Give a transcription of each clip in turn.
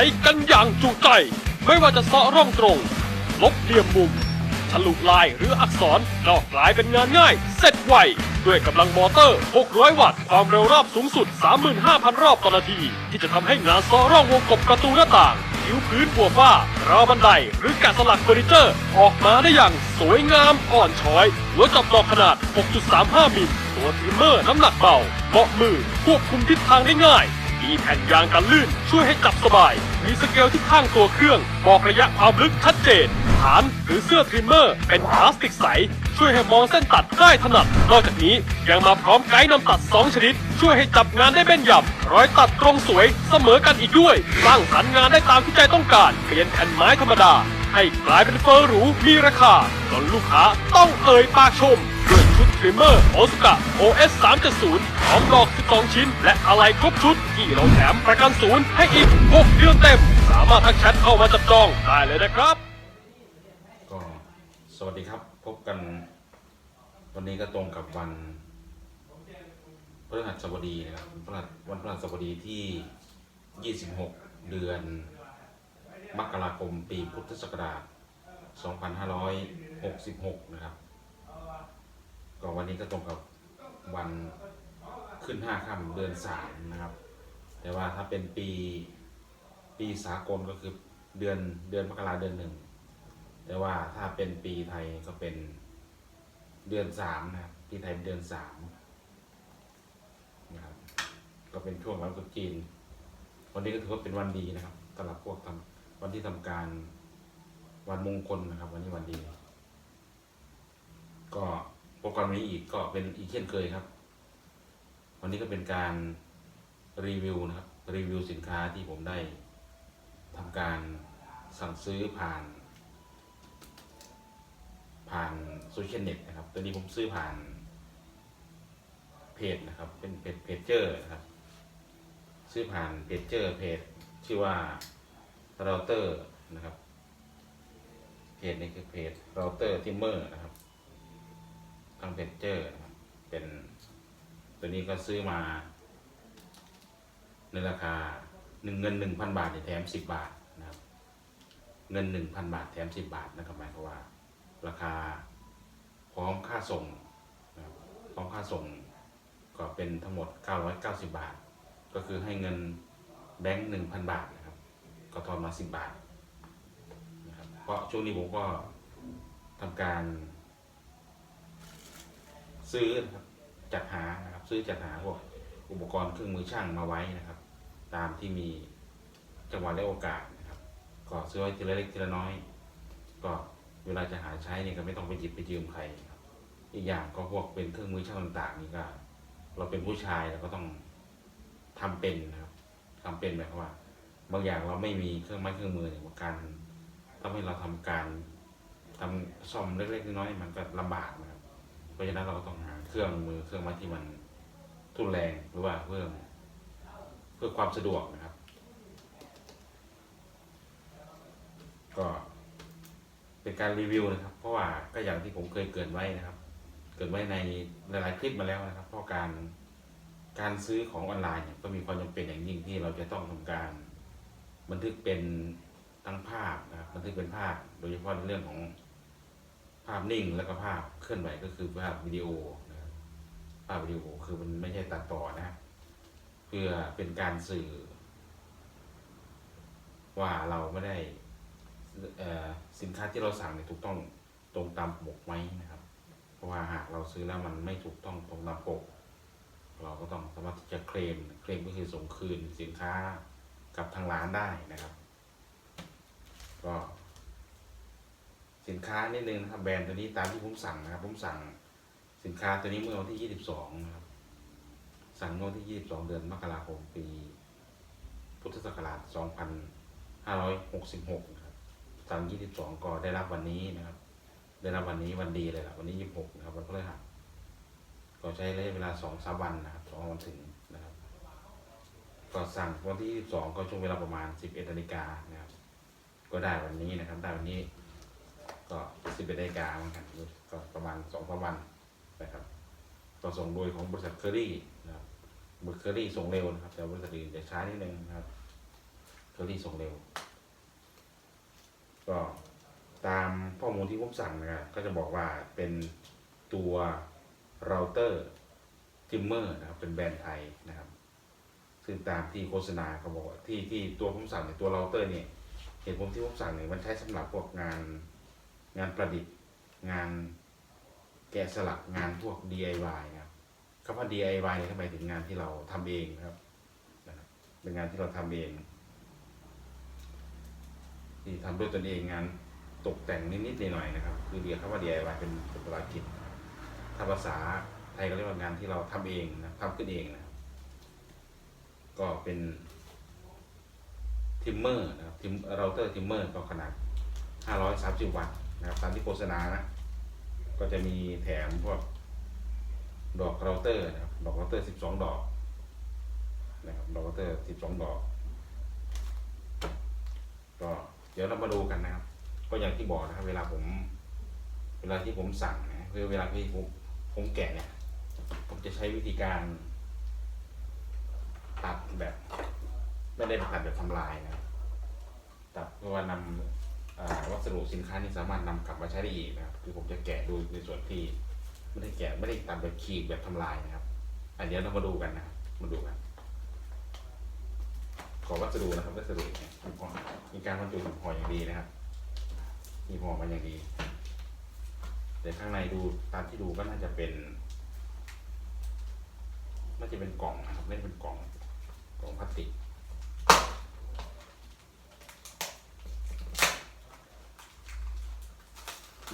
ช้กันอย่างจุใจ ไม่ว่าจะเซาะร่องตรง ลบเหลี่ยมมุมฉลุลายหรืออักษรก็กลายเป็นงานง่าย เสร็จไว ด้วยกำลังมอเตอร์ 600 วัตต์ ความเร็วรอบสูงสุด 35,000 รอบต่อนาที ที่จะทำให้งานเซาะร่องวงกบประตูหน้าต่างผิวพื้นบัวฝ้าราวบันได หรือแกะสลักเฟอร์นิเจอร์ ออกมาได้อย่างสวยงามอ่อนช้อย หัวจับดอกขนาด 6.35 มิล ตัวทิมเมอร์น้ำหนักเบาเบาะมือควบคุมทิศทางได้ง่าย มีแผ่นยางกันลื่นช่วยให้จับสบาย มีสเกลที่ข้างตัวเครื่อง บอกระยะความลึกชัดเจน ฐานหรือเสื้อทริมเมอร์ เป็นพลาสติกใส ช่วยให้มองเส้นตัดได้ถนัด นอกจากนี้ยังมาพร้อมไกด์นำตัด 2 ชนิด ช่วยให้จับงานได้แม่นยำร้อยตัดตรงสวยเสมอกันอีกด้วย สร้างสรรค์งานได้ตามที่ใจต้องการเปลี่ยนแผ่นไม้ธรรมดาให้กลายเป็นเฟอร์หรูมีราคาจนลูกค้าต้องเอ่ยปากชมด้วย ชุดทริมเมอร์โอสกะ OS 370พร้อมดอก 12 ชิ้น และอะไรครบชุด ที่เราแถมประกันศูนย์ให้อีก 6 เดือนเต็ม สามารถทักแชทเข้ามาจับจองได้เลยนะครับ ก็สวัสดีครับพบกัน วันนี้ก็ตรงกับวันพฤหัสบดีนะครับพฤหัสวันพฤหัสบดีที่ 26 เดือน มกราคมปีพุทธศักราช 2566 นะครับ ก็วันนี้ก็ตรงกับวันขึ้น5ค่ำเดือน3นะครับ แต่ว่าถ้าเป็นปีปีสากลก็คือเดือนเดือนมกราเดือนหนึ่งแต่ว่าถ้าเป็นปีไทยก็เป็นเดือนสามนะครับปีไทยเป็นเดือนสามนะครับก็เป็นช่วงหลังตรุษจีน วันนี้ก็ถือว่าเป็นวันดีนะครับสำหรับพวกทำวันที่ทำการวันมงคลนะครับ วันนี้วันดี ก็ โปรแกรมนี้อีกก็เป็นอีกเช่นเคยครับ วันนี้ก็เป็นการรีวิวนะครับ รีวิวสินค้าที่ผมได้ทำการสั่งซื้อผ่าน ผ่านโซเชียลเน็ตนะครับ ตัวนี้ผมซื้อผ่านเพจนะครับ เป็นเพจเพจเจอร์นะครับ ซื้อผ่านเพจเจอร์เพจชื่อว่าเราเตอร์นะครับ เพจนี้คือเพจเราเตอร์ทิมเมอร์นะครับ ทางเพจเจอร์นะครับ เป็นตัวนี้ก็ซื้อมา ในราคาหนึ่งเงินหนึ่งพันบาทแถมสิบบาทนะครับ เงินหนึ่งพันบาทแถมสิบบาทนะครับหมายความว่า ราคาพร้อมค่าส่งนะครับพร้อมค่าส่งก็เป็นทั้งหมด 990 บาท ก็คือให้เงินแบงค์1,000 บาทนะครับ ก็ทอนมา 10 บาทนะครับเพราะช่วงนี้ผมก็ทำการ ซื้อนะครับจัดหานะครับซื้อจัดหาพวกอุปกรณ์เครื่องมือช่างมาไว้นะครับ ตามที่มีจังหวะและโอกาสนะครับ ก็ซื้อไว้ทีละเล็กทีละน้อย ก็เวลาจะหาใช้เนี่ยก็ไม่ต้องไปหยิบไปยืมใครครับ อีกอย่างก็พวกเป็นเครื่องมือช่างต่างๆนี่ก็ เราเป็นผู้ชายเราก็ต้องทำเป็นนะครับทำเป็นหมายความว่า บางอย่างเราไม่มีเครื่องไม้เครื่องมือเนี่ยการทำให้เราทำการทำซ่อมเล็กๆน้อยๆมันก็ลำบากนะ ราะฉะนั้นเราก็ต้องหาเครื่องมือเครื่องไม้ที่มันทุนแรงหรือว่าเพื่อเพื่อความสะดวกนะครับ ก็เป็นการรีวิวนะครับ เพราะว่าก็อย่างที่ผมเคยเกินไว้นะครับ เกินไว้ในหลายๆคลิปมาแล้วนะครับ เพราะการการซื้อของออนไลน์ก็มีความจำเป็นอย่างยิ่งที่เราจะต้องทำการ บันทึกเป็นทั้งภาพนะครับบันทึกเป็นภาพ โดยเฉพาะในเรื่องของาพนิ่งแล้วก็ภาพเคลื่อนไหวก็คือภาพวิดีโอนะครับภาพวิดีโอคือมันไม่ใช่ตัดต่อนะ เพื่อเป็นการสื่อ ว่าเราไม่ได้สินค้าที่เราสั่งเนี่ยถูกต้องตรงตามปกไหมนะครับ เพราะว่าหากเราซื้อแล้วมันไม่ถูกต้องตรงตามปก เราก็ต้องสามารถที่จะเคลมเคลมก็คือส่งคืนสินค้ากับทางร้านได้นะครับ ก็ สินค้านิดนึงนะครับแบรนด์ตัวนี้ตามที่ผมสั่งนะครับ ผมสั่งสินค้าตัวนี้เมื่อวันที่ 22 นะครับ สั่งเมื่อวันที่ 22 เดือนมกราคมปี พุทธศักราช 2566 นะครับ สั่ง 22 ก็ได้รับวันนี้นะครับ ได้รับวันนี้วันดีเลยครับวันนี้ 26 นะครับวันพฤหัสก็ใช้ระยะเวลา 2 3 วันนะครับ2วันถึงนะครับ ก็สั่งวันที่ 22 ก็ช่วงเวลาประมาณ 11นาฬิกานะครับ ก็ได้วันนี้นะครับ ได้วันนี้ ก็11นาฬิกาเหมือนกันก็ประมาณ2 3วันนะครับก็ส่งโดยของบริษัทเคอรี่นะครับบริษัทเคอรี่ส่งเร็วนะครับ แต่บริษัทอื่นจะช้านิดนึงนะครับเคอรี่ส่งเร็ว ก็ตามข้อมูลที่ผมสั่งนะครับก็จะบอกว่าเป็นตัวเราเตอร์ทิมเมอร์นะครับเป็นแบรนด์ไทยนะครับ ซึ่งตามที่โฆษณาเขาบอกที่ที่ตัวผมสั่งเนี่ยตัวเราเตอร์เนี่ยเหตุผลที่ผมสั่งเนี่ยมันใช้สำหรับพวกงาน งานประดิษฐ์ งานแกะสลักงานพวก DIY นะครับคำว่า DIY เนี่ยหมายถึงงานที่เราทำเองนะครับเป็นงานที่เราทำเองที่ทำด้วยตนเองงานตกแต่งนิดๆหน่อยๆนะครับ คือเรียกคำว่า DIY เป็นภาษาอังกฤษถ้าภาษาไทยก็เรียกว่างานที่เราทำเองนะทำขึ้นเองนะก็เป็นทิมเมอร์นะครับทิมเราเตอร์ทิมเมอร์ก็ขนาด 530 วัตต์ นะครับตามที่โฆษณานะก็จะมีแถมพวกดอกเราเตอร์นะครับดอกเราเตอร์12ดอกนะครับดอกเราเตอร์12ดอก ก็เดี๋ยวเรามาดูกันนะครับ ก็อย่างที่บอกนะครับ เวลาผม เวลาที่ผมสั่งนะคือเวลาที่ผมผมแกะเนี่ย ผมจะใช้วิธีการตัดแบบ ไม่ได้ตัดแบบทำลายนะตัดเพื่อว่านำอ่า วัสดุสินค้านี้สามารถนำกลับมาใช้ได้อีกนะครับ คือผมจะแกะดูในส่วนที่ไม่ได้แกะไม่ได้ตัดแบบขีดแบบทำลายนะครับ อันเดี๋ยวเรามาดูกันนะครับมาดูกัน ขอวัสดุนะครับวัสดุเนี่ยมีห่อมีการบรรจุห่ออย่างดีนะครับ มีห่อมาอย่างดีแต่ข้างในดูตามที่ดูก็น่าจะเป็นน่าจะเป็นกล่องนะครับไม่ได้เป็นกล่องกล่องพลาสติก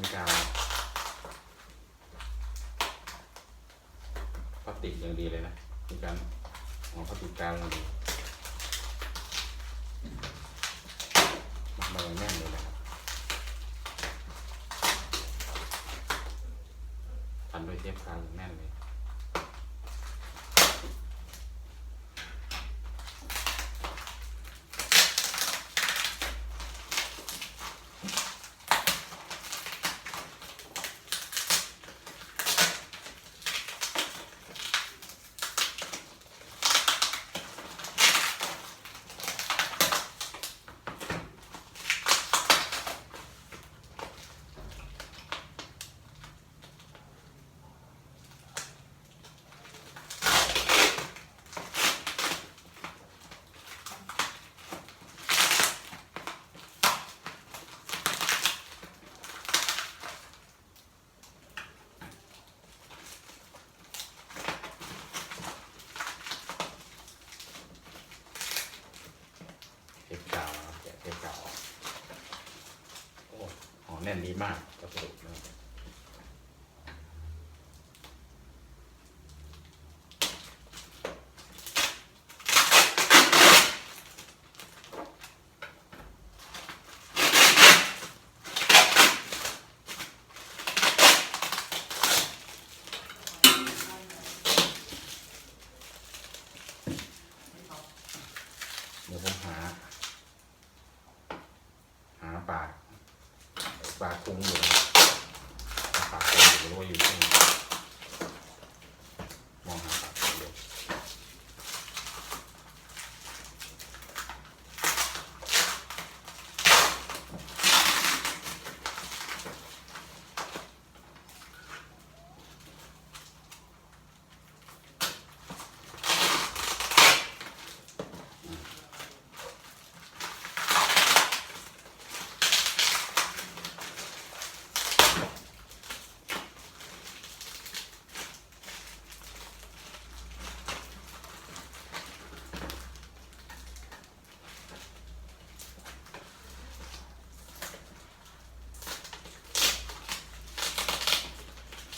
มีการพลาส ติกอย่างดีเลยนะมีการมองพลาสติกกางอย่างดีมาอย่างแน่นเลยนะครับพันด้วยเทปกาวอย่างแน่นเลย เทปกาวนะครับแกะเทปกาวออกโอ้ห่อ แน่นดีมากวัสดุนะครับ เดี๋ยวผมหา หาปาก ปากคุ้งอยู่นะครับหาปากคุ้งอยู่หรือว่าอยู่ที่ไหนมองหาปากคุ้งอยู่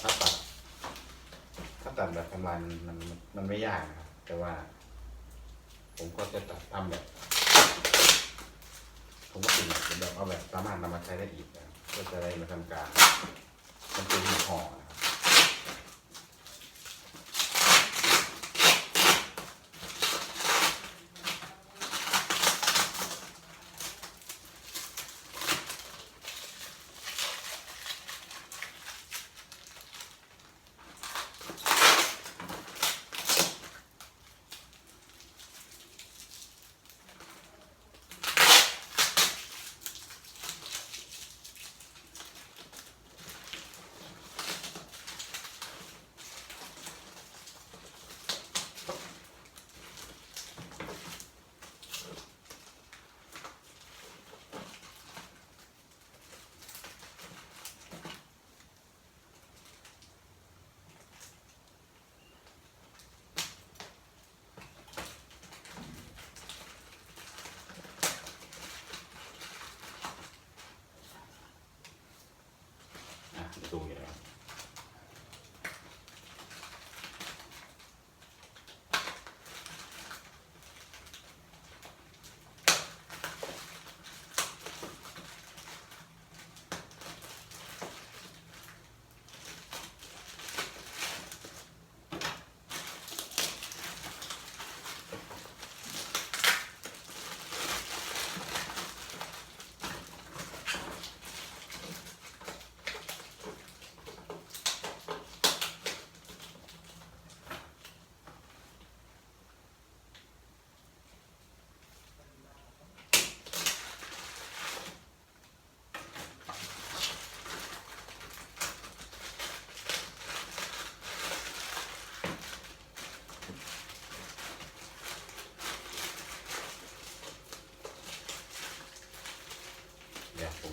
ถ้าตัด ถ้าตัดแบบทำลายมันมันมันไม่ยากนะครับ แต่ว่า ผมก็จะตัดทำแบบ ผมก็ติดแบบแบบเอาแบบสามารถนำมาใช้ได้อีกนะก็จะได้มาทำการมันเป็นห่อ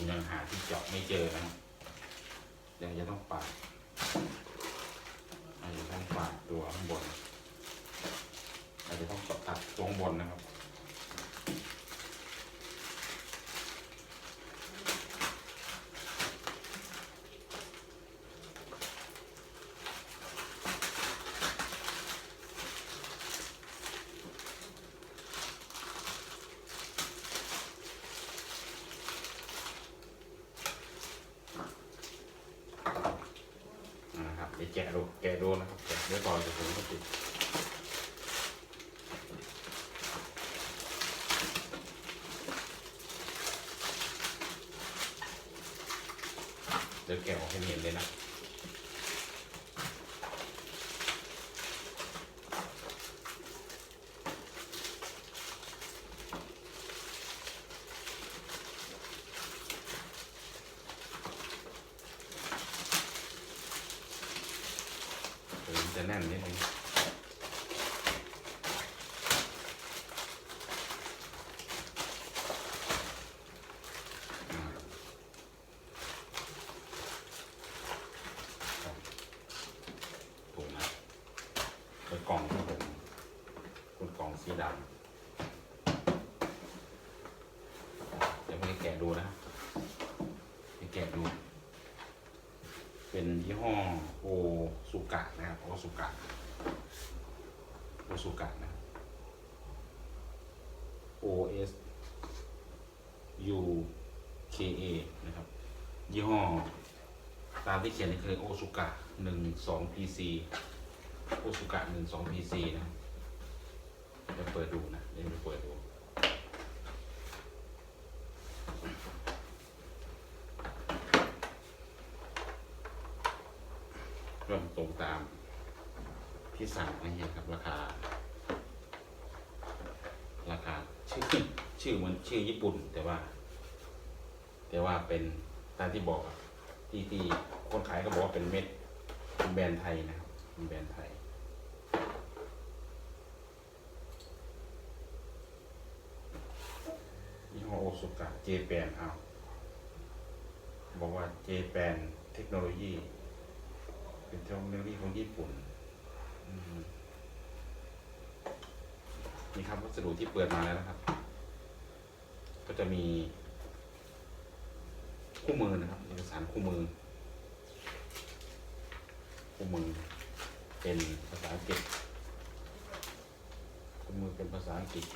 ผมยังหาที่เจาะไม่เจอนะครับยังจะต้องปาดอาจจะต้องปาดตัวข้างบนอาจจะต้องตัดตรงบนนะครับ นะครับเดี๋ยวแกะดูแกะดูนะครับแกะเดี๋ยวก่อนจะผมก็ติดเดี๋ยว แกะออกให้เห็นเลยนะเดี๋ยวจะแน่นนิดนึงอ่าครับถูกนะเป็นกล่องที่ผมเป็นกล่องสีดำเดี๋ยวไปแกะดูนะครับไปแกะดู เป็นยี่ห้อโอสุกะนะครับโอ สุกะโอสุกะนะ O S U K A นะครับ ยี่ห้อ ตามที่เขียนนี่คือโอสุกะหนึ่งสอง PC โอสุกะหนึ่งสอง PC นะครับเดี๋ยวเปิดดูนะเดี๋ยวเปิดดู ก็ตรงตาม ที่สั่งนี่ครับราคา ราคาชื่อชื่อมือนชื่อญี่ปุ่น แต่ว่า แต่ว่าเป็นตามที่บอกที่ที่คนขายก็บอกว่าเป็นเม็ดเป็นแบรนด์ไทยนะครับเป็นแบรนด์ไทยยี่ห้อโอสุกะเจแปนเอาบอกว่าเจแปนเทคโนโลยี เป็นเทคโนโลยีของญี่ปุ่น นี่ครับวัสดุที่เปิดมาแล้วนะครับ ก็จะมีคู่มือนะครับเอกสารคู่มือ คู่มือเป็นภาษาอังกฤษคู่มือเป็นภาษาอังกฤษ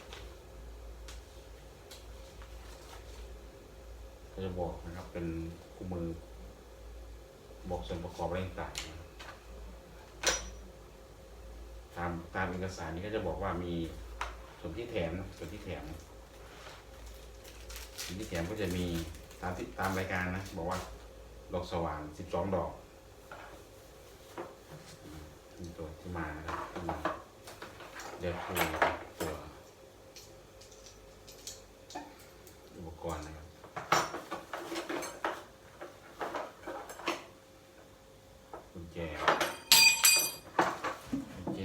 ก็จะบอกนะครับเป็นคู่มือ บอกส่วนประกอบอะไรต่างๆนะครับตามตามเอกสารนี้ก็จะบอกว่ามีส่วนที่แถมนะส่วนที่แถมส่วนที่แถมก็จะมีตามที่ตามรายการนะ บอกว่าดอกสว่านสิบสองดอกมีตัวที่มานะครับที่มาเดี๋ยวคุยตัวอุปกรณ์นะครับ กุญแจกุญแจ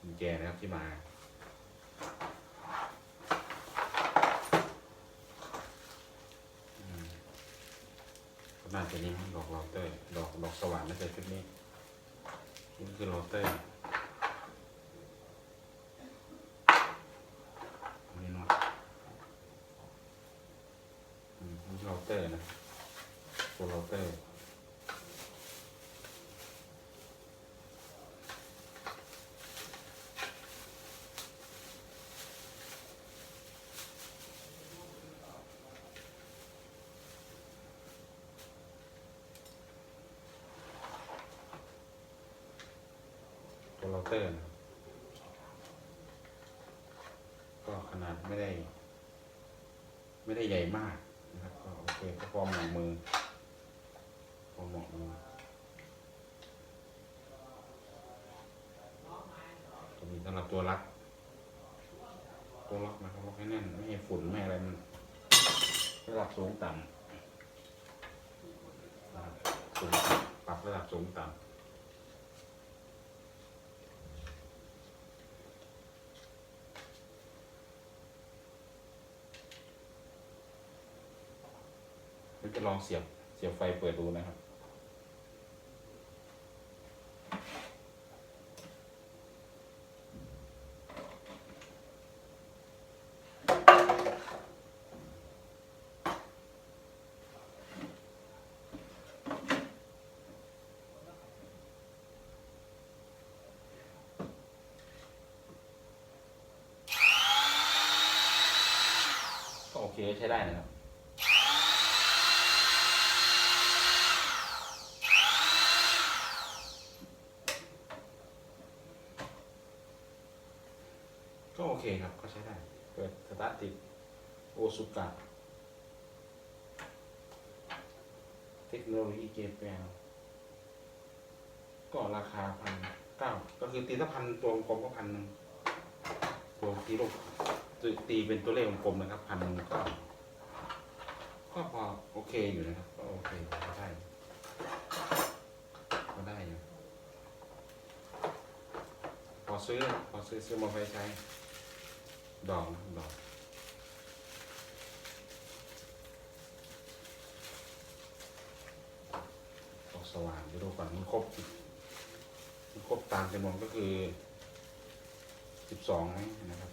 กุญแจนะครับ ที่มาอืมก็น่าจะนี้มั้งดอกลอเตอร์ดอกดอกสว่านน่าจะชุดนี้นี่คือลอเตอร์อันนี่เนาะอืมนี่เรเตอร์นะตัวเรเตอร์ เตอร์ก็ขนาดไม่ได้ ไม่ได้ใหญ่มากนะครับก็โอเคก็พอเหมาะมือพอเหมาะมือก็มีสำหรับตัวรักตัวล็อกนะครับล็อกให้แน่นไม่ให้ฝุ่นไม่อะไรมันระดับสูงต่ำนะครับสูงต่ำปรับระดับสูงต่ำ จะลองเสียบเสียบไฟเปิดดูนะครับ ก็โอเคใช้ได้นะครับ เคครับ ก็ใช้ได้เปิดสตาร์ทติดโอซุกะเทคโนโลยีเกมแปลก็ราคาพันเก้าก็คือตีถ้าพันตัวกลมก็พันหนึ่งตัวตีลูกตีเป็นตัวเลขกลมนะครับพันหนึ่งก็ก็พอโอเคอยู่นะครับ ก็โอเคก็ได้ก็ได้อยู่พอซื้อพอซื้อซื้อมาไว้ใช้ ดอกนะดอกดอกสว่างเดี๋ยวดูก่อนมันครบมันครบตามจำนวนก็คือสิบสองนะครับ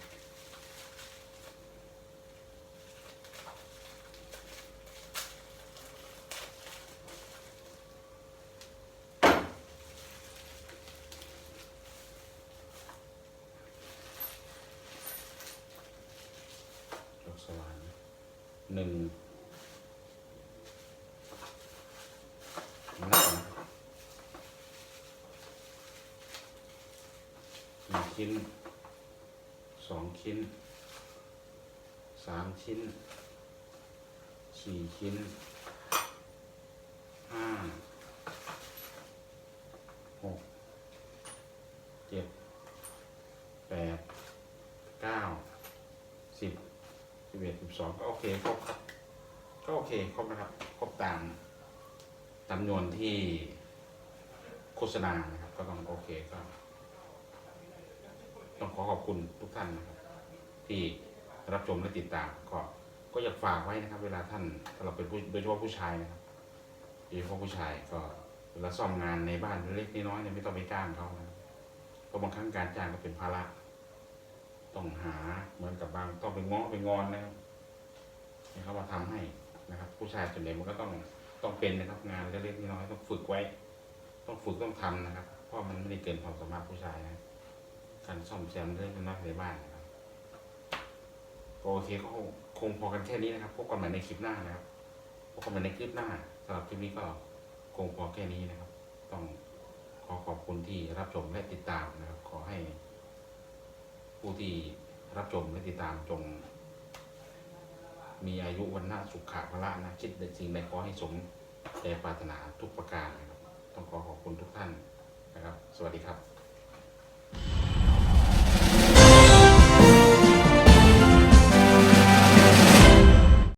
ดอกสว่าง หนึ่งนับหนึ่งชิ้นสองชิ้นสามชิ้นสี่ชิ้นห้าหกเจ็ดแปดเก้าสิบ สิบเอ็ดสิบสองก็โอ เคครบครับ ก็โอเคครบนะครับ ครบตามจำนวนที่โฆษณานะครับ ก็ต้องโอเคก็ต้องขอขอบคุณทุกท่านนะครับ ที่รับชมและติดตามก็ก็อยากฝากไว้นะครับ เวลาท่านถ้าเราเป็นผู้โดยเฉพาะผู้ชายนะครับโดยเฉพาะผู้ชายก็เวลาซ่อมงานในบ้านเล็กน้อยเนี่ยไม่ต้องไปจ้างเขานะเพราะบางครั้งการจ้างก็เป็นภาระต้องหาเหมือนกับบางต้องไปง้อไปงอนนะครับ ให้เขามาทำให้นะครับ ผู้ชายส่วนใหญ่มันก็ต้องต้องเป็นนะครับงานเล็กๆน้อยๆต้องฝึกไว้ ต้องฝึกต้องทำนะครับ เพราะมันไม่ได้เกินความสามารถผู้ชายนะการซ่อมแซมเล็กๆน้อยในบ้านนะครับก็โอเคก็คงคงพอกันแค่นี้นะครับพบกันใหม่ในคลิปหน้านะครับพบกันใหม่ในคลิปหน้าสำหรับคลิปนี้ก็คงพอแค่นี้นะครับ ต้องขอขอบคุณที่รับชมและติดตามนะครับ ขอให้ผู้ที่รับชมและติดตามจง มีอายุวันนาสุขะพละนะคิดในสิ่งใดขอให้สมใจปรารถนาทุกประการนะครับ ต้องขอขอบคุณทุกท่านนะครับ สวัสดีครับ